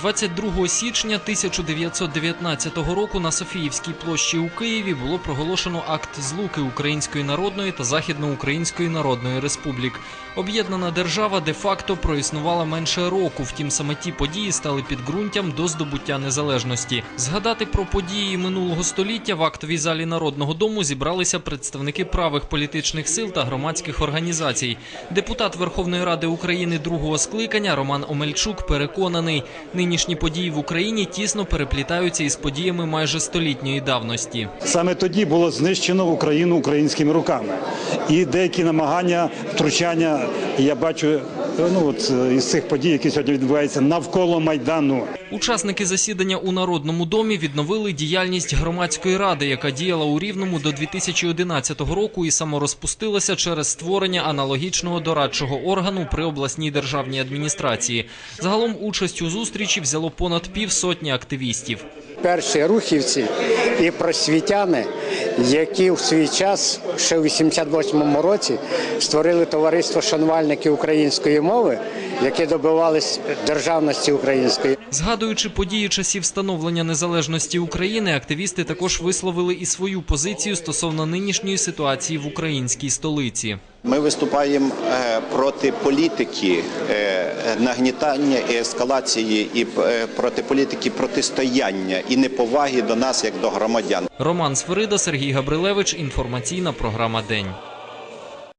22 січня 1919 року на Софіївській площі у Києві було проголошено акт злуки Української Народної та Західноукраїнської Народної Республік. Об'єднана держава де-факто проіснувала менше року, втім саме ті події стали підґрунтям до здобуття незалежності. Згадати про події минулого століття в актовій залі Народного дому зібралися представники правих політичних сил та громадських організацій. Депутат Верховної Ради України другого скликання Роман Омельчук переконаний, нинішні події в Україні тісно переплітаються із подіями майже столітньої давності. Саме тоді було знищено Україну українськими руками. І деякі намагання втручання я бачу ну, от, е, із цих подій, які сьогодні відбуваються навколо Майдану. Учасники засідання у Народному домі відновили діяльність громадської ради, яка діяла у Рівному до 2011 року і саморозпустилася через створення аналогічного дорадчого органу при обласній державній адміністрації. Загалом участь у зустрічі взяло понад півсотні активістів. перші рухівці і просвітяни, які в свій час, ще у 88-му році, створили товариство шанувальників української мови, які добивались державності української. Згадуючи події часів становлення незалежності України, активісти також висловили і свою позицію стосовно нинішньої ситуації в українській столиці. Ми виступаємо е, проти політики е, нагнітання і ескалації, і е, проти політики протистояння і неповаги до нас як до громадян. Роман Сферида, Сергій Габрилевич. Інформаційна програма День.